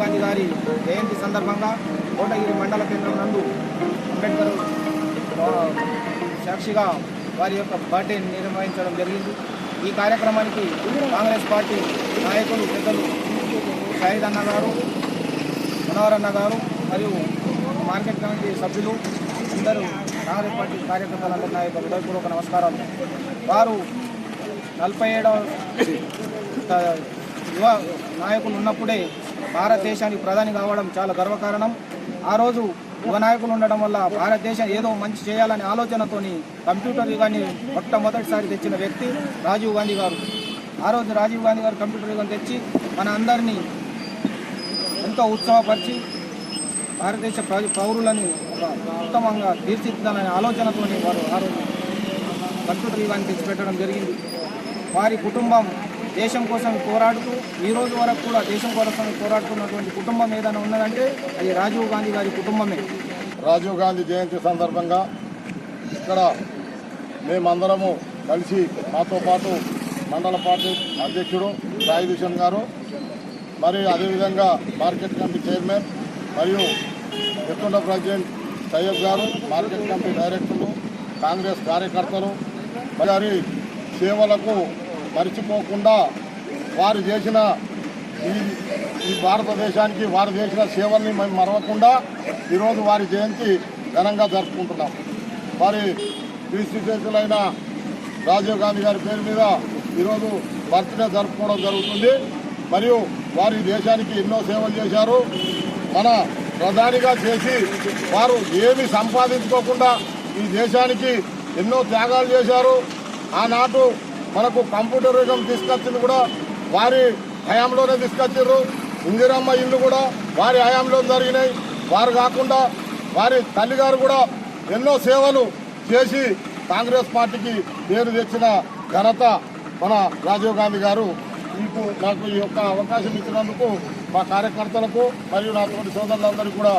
గాంధీ గారి జయంతి సందర్భంగా కోటగిరి మండల కేంద్రం నందు అంబేద్కర్ సాక్షిగా వారి యొక్క బర్త్డే నిర్వహించడం జరిగింది. ఈ కార్యక్రమానికి కాంగ్రెస్ పార్టీ నాయకులు పెద్దలు షాహిద్ అన్న గారు మనోహర్ అన్న గారు మరియు మార్కెట్ కమిటీ సభ్యులు అందరూ కాంగ్రెస్ పార్టీ కార్యకర్తలందరూ నా యొక్క హృదయపూర్వక నమస్కారాలు. వారు నలభై ఏడవ యువ నాయకులు ఉన్నప్పుడే భారతదేశానికి ప్రధాని కావడం చాలా గర్వకారణం. ఆ రోజు యువ నాయకులు ఉండడం వల్ల భారతదేశం ఏదో మంచి చేయాలనే ఆలోచనతోని కంప్యూటర్ యుగాన్ని మొట్టమొదటిసారి తెచ్చిన వ్యక్తి రాజీవ్ గాంధీ గారు. ఆ రోజు రాజీవ్ గాంధీ గారు కంప్యూటర్ యుగం తెచ్చి మన అందరినీ ఎంతో ఉత్సాహపరిచి భారతదేశ పౌరులని ఒక ఉత్తమంగా తీర్చిదిద్దాలనే ఆలోచనతోని వారు ఆ రోజు కంప్యూటర్ యుగాన్ని తెచ్చిపెట్టడం జరిగింది. వారి కుటుంబం దేశం కోసం పోరాడుతూ ఈ రోజు వరకు కూడా దేశం కోసం పోరాడుతున్నటువంటి కుటుంబం ఏదైనా ఉన్నదంటే అది రాజీవ్ గాంధీ గారి కుటుంబమే. రాజీవ్ గాంధీ జయంతి సందర్భంగా ఇక్కడ మేమందరము కలిసి మాతో పాటు మండల పార్టీ అధ్యక్షుడు సాయి కిషన్ గారు మరి అదేవిధంగా మార్కెట్ కమిటీ చైర్మన్ మరియు ఎత్తుండ ప్రెసిడెంట్ సయ్యద్ గారు మార్కెట్ కమిటీ డైరెక్టర్లు కాంగ్రెస్ కార్యకర్తలు మరి సేవలకు మర్చిపోకుండా వారు చేసిన ఈ ఈ భారతదేశానికి వారు చేసిన సేవల్ని మేము మరవకుండా ఈరోజు వారి జయంతి ఘనంగా జరుపుకుంటున్నాం. వారి క్రీస్తులైన రాజీవ్ గాంధీ గారి పేరు మీద ఈరోజు బర్త్డే జరుపుకోవడం జరుగుతుంది. మరియు వారి దేశానికి ఎన్నో సేవలు చేశారు. మన ప్రధానిగా చేసి వారు ఏమి సంపాదించుకోకుండా ఈ దేశానికి ఎన్నో త్యాగాలు చేశారు. ఆనాటు మనకు కంప్యూటర్ యుగం తీసుకొచ్చింది కూడా వారి హయాంలోనే తీసుకొచ్చారు ఇందిరమ్మ ఇల్లు కూడా వారి హయాంలో జరిగినాయి. వారు కాకుండా వారి తల్లిగారు కూడా ఎన్నో సేవలు చేసి కాంగ్రెస్ పార్టీకి పేరు తెచ్చిన ఘనత మన రాజీవ్ గాంధీ గారు. మీకు నాకు ఈ యొక్క అవకాశం ఇచ్చినందుకు మా కార్యకర్తలకు మరియు నా సోదరులందరికీ కూడా